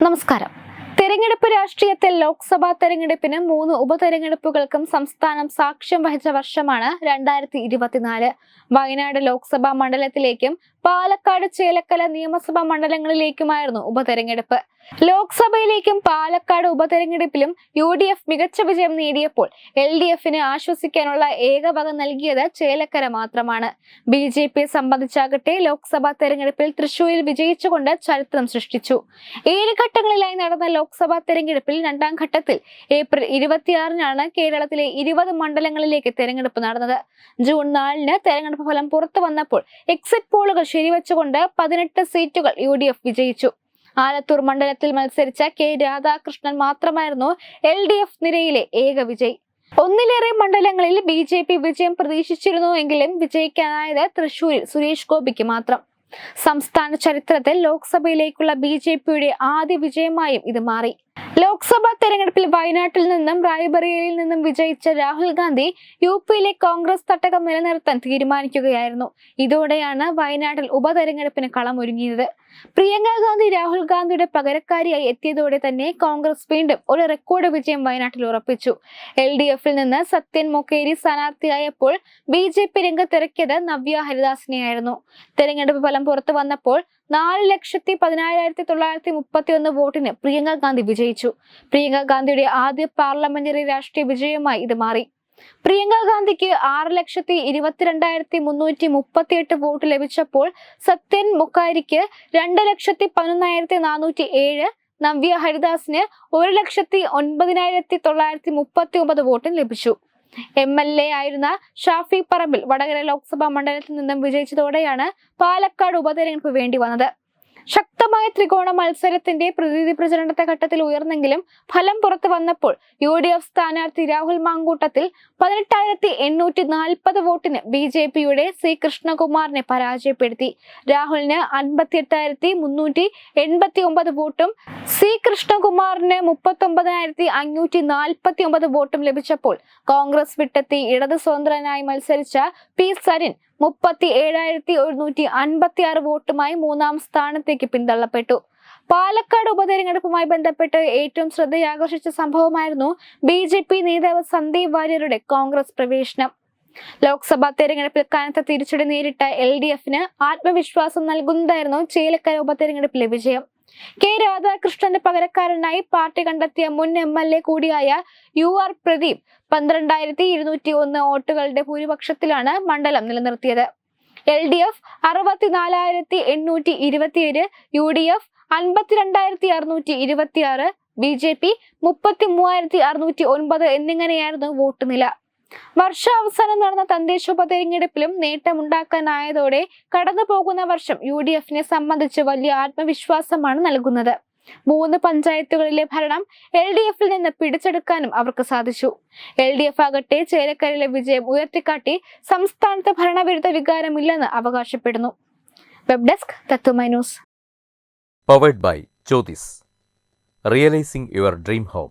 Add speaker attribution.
Speaker 1: നമസ്കാരം. തെരഞ്ഞെടുപ്പ് രാഷ്ട്രീയത്തിൽ ലോക്സഭാ തെരഞ്ഞെടുപ്പിന് മൂന്ന് ഉപതെരഞ്ഞെടുപ്പുകൾക്കും സംസ്ഥാനം സാക്ഷ്യം വഹിച്ച വർഷമാണ് രണ്ടായിരത്തി ഇരുപത്തിനാല്. വയനാട് ലോക്സഭാ മണ്ഡലത്തിലേക്കും പാലക്കാട് ചേലക്കല നിയമസഭാ മണ്ഡലങ്ങളിലേക്കുമായിരുന്നു ഉപതെരഞ്ഞെടുപ്പ്. ലോക്സഭയിലേക്കും പാലക്കാട് ഉപതെരഞ്ഞെടുപ്പിലും യു ഡി എഫ് മികച്ച വിജയം നേടിയപ്പോൾ എൽ ഡി എഫിന് ആശ്വസിക്കാനുള്ള ഏക വക നൽകിയത് ചേലക്കര മാത്രമാണ്. ബി ജെ പിയെ സംബന്ധിച്ചാകട്ടെ ലോക്സഭാ തെരഞ്ഞെടുപ്പിൽ തൃശൂരിൽ വിജയിച്ചുകൊണ്ട് ചരിത്രം സൃഷ്ടിച്ചു. ഏഴ് ഘട്ടങ്ങളിലായി നടന്ന ലോക്സഭാ തെരഞ്ഞെടുപ്പിൽ രണ്ടാം ഘട്ടത്തിൽ ഏപ്രിൽ ഇരുപത്തിയാറിനാണ് കേരളത്തിലെ ഇരുപത് മണ്ഡലങ്ങളിലേക്ക് തെരഞ്ഞെടുപ്പ് നടന്നത്. ജൂൺ നാലിന് തെരഞ്ഞെടുപ്പ് ഫലം പുറത്തു വന്നപ്പോൾ എക്സിറ്റ് പോളുകൾ ശരിവെച്ചുകൊണ്ട് പതിനെട്ട് സീറ്റുകൾ യു ഡി എഫ് വിജയിച്ചു. ആലത്തൂർ മണ്ഡലത്തിൽ മത്സരിച്ച കെ രാധാകൃഷ്ണൻ മാത്രമായിരുന്നു എൽ ഡി എഫ് നിരയിലെ ഏക വിജയി. ഒന്നിലേറെ മണ്ഡലങ്ങളിൽ ബി ജെ പി വിജയം പ്രതീക്ഷിച്ചിരുന്നുവെങ്കിലും വിജയിക്കാനായത് തൃശൂരിൽ സുരേഷ് ഗോപിക്ക് മാത്രം. സംസ്ഥാന ചരിത്രത്തിൽ ലോക്സഭയിലേക്കുള്ള ബി ജെ പിയുടെ ആദ്യ വിജയമായും ഇത് മാറി. ലോക്സഭാ തെരഞ്ഞെടുപ്പിൽ വയനാട്ടിൽ നിന്നും റായ്ബറേലിയിൽ നിന്നും വിജയിച്ച രാഹുൽ ഗാന്ധി യു പിയിലെ കോൺഗ്രസ് തട്ടകം നിലനിർത്താൻ തീരുമാനിക്കുകയായിരുന്നു. ഇതോടെയാണ് വയനാട്ടിൽ ഉപതെരഞ്ഞെടുപ്പിന് കളമൊരുങ്ങിയത്. പ്രിയങ്ക ഗാന്ധി രാഹുൽ ഗാന്ധിയുടെ പകരക്കാരിയായി എത്തിയതോടെ തന്നെ കോൺഗ്രസ് വീണ്ടും ഒരു റെക്കോർഡ് വിജയം വയനാട്ടിൽ ഉറപ്പിച്ചു. എൽ ഡി എഫിൽ നിന്ന് സത്യൻ മൊക്കേരി സ്ഥാനാർത്ഥിയായപ്പോൾ ബി ജെ പി രംഗത്തിറക്കിയത് നവ്യ ഹരിദാസിനെയായിരുന്നു. തെരഞ്ഞെടുപ്പ് ഫലം പുറത്തു വന്നപ്പോൾ നാല് ലക്ഷത്തി പതിനായിരത്തി തൊള്ളായിരത്തി മുപ്പത്തി ഒന്ന് വോട്ടിന് പ്രിയങ്ക ഗാന്ധി വിജയിച്ചു. പ്രിയങ്ക ഗാന്ധിയുടെ ആദ്യ പാർലമെന്ററി രാഷ്ട്രീയ വിജയമായി ഇത് മാറി. പ്രിയങ്ക ഗാന്ധിക്ക് ആറ് ലക്ഷത്തി ഇരുപത്തിരണ്ടായിരത്തി മുന്നൂറ്റി മുപ്പത്തി എട്ട് വോട്ട് ലഭിച്ചപ്പോൾ സത്യൻ മുക്കാരിക്ക് രണ്ട് ലക്ഷത്തി പതിനൊന്നായിരത്തി നാനൂറ്റി ഏഴ് നവ്യ ഹരിദാസിന് ഒരു ലക്ഷത്തി ഒൻപതിനായിരത്തി തൊള്ളായിരത്തി മുപ്പത്തി ഒമ്പത് വോട്ടും ലഭിച്ചു. എം എൽ എ ആയിരുന്ന ഷാഫി പറമ്പിൽ വടകര ലോക്സഭാ മണ്ഡലത്തിൽ നിന്നും വിജയിച്ചതോടെയാണ് പാലക്കാട് ഉപതെരഞ്ഞെടുപ്പ് വേണ്ടി വന്നത്. ശക്തമായ ത്രികോണ മത്സരത്തിന്റെ പ്രതിനിധി പ്രചരണത്തെ ഘട്ടത്തിൽ ഉയർന്നെങ്കിലും ഫലം പുറത്തു വന്നപ്പോൾ യു ഡി എഫ് സ്ഥാനാർത്ഥി രാഹുൽ മാങ്കൂട്ടത്തിൽ പതിനെട്ടായിരത്തി എണ്ണൂറ്റി നാൽപ്പത് വോട്ടിന് ബി ജെ പിയുടെ സി കൃഷ്ണകുമാറിനെ പരാജയപ്പെടുത്തി. രാഹുലിന് അൻപത്തി എട്ടായിരത്തി മുന്നൂറ്റി എൺപത്തി ഒമ്പത് വോട്ടും സി കൃഷ്ണകുമാറിന് മുപ്പത്തി ഒമ്പതിനായിരത്തി അഞ്ഞൂറ്റി നാൽപ്പത്തി ഒമ്പത് വോട്ടും ലഭിച്ചപ്പോൾ കോൺഗ്രസ് വിട്ടെത്തി ഇടത് സ്വതന്ത്രനായി മത്സരിച്ച പി സരിൻ മുപ്പത്തി ഏഴായിരത്തി ഒരുന്നൂറ്റി അൻപത്തി ആറ് വോട്ടുമായി മൂന്നാം സ്ഥാനത്തേക്ക് പിന്തള്ളപ്പെട്ടു. പാലക്കാട് ഉപതെരഞ്ഞെടുപ്പുമായി ബന്ധപ്പെട്ട് ഏറ്റവും ശ്രദ്ധയാകർഷിച്ച സംഭവമായിരുന്നു ബി ജെ പി നേതാവ് സന്ദീപ് വാര്യരുടെ കോൺഗ്രസ് പ്രവേശനം. ലോക്സഭാ തെരഞ്ഞെടുപ്പിൽ കനത്ത തിരിച്ചടി നേരിട്ട എൽ ഡി എഫിന് ആത്മവിശ്വാസം നൽകുന്നതായിരുന്നു ചേലക്കര ഉപതെരഞ്ഞെടുപ്പിലെ വിജയം. കെ രാധാകൃഷ്ണന്റെ പകരക്കാരനായി പാർട്ടി കണ്ടെത്തിയ മുൻ എം എൽ എ കൂടിയായ യു ആർ പ്രദീപ് പന്ത്രണ്ടായിരത്തി ഇരുന്നൂറ്റി ഒന്ന് വോട്ടുകളുടെ ഭൂരിപക്ഷത്തിലാണ് മണ്ഡലം നിലനിർത്തിയത്. എൽ ഡി എഫ് അറുപത്തിനാലായിരത്തി എണ്ണൂറ്റി ഇരുപത്തിയേഴ് യു ഡി എഫ് അൻപത്തിരണ്ടായിരത്തി അറുന്നൂറ്റി ഇരുപത്തിയാറ് ബി ജെ പി മുപ്പത്തി മൂവായിരത്തി അറുന്നൂറ്റി ഒൻപത് എന്നിങ്ങനെയായിരുന്നു വോട്ട് നില. വർഷാവസാനം നടന്ന തദ്ദേശ ഉപതെരഞ്ഞെടുപ്പിലും നേട്ടമുണ്ടാക്കാനായതോടെ കടന്നു പോകുന്ന വർഷം യു ഡി എഫിനെ സംബന്ധിച്ച് വലിയ ആത്മവിശ്വാസമാണ് നൽകുന്നത്. മൂന്ന് പഞ്ചായത്തുകളിലെ ഭരണം എൽ ഡി എഫിൽ നിന്ന് പിടിച്ചെടുക്കാനും അവർക്ക് സാധിച്ചു. എൽ ഡി എഫ് ആകട്ടെ ചേലക്കരയിലെ വിജയം ഉയർത്തിക്കാട്ടി സംസ്ഥാനത്ത് ഭരണവിരുദ്ധ വികാരമില്ലെന്ന് അവകാശപ്പെടുന്നു. Web desk Tatwamayi news.
Speaker 2: Powered by Jyothis realising your dream home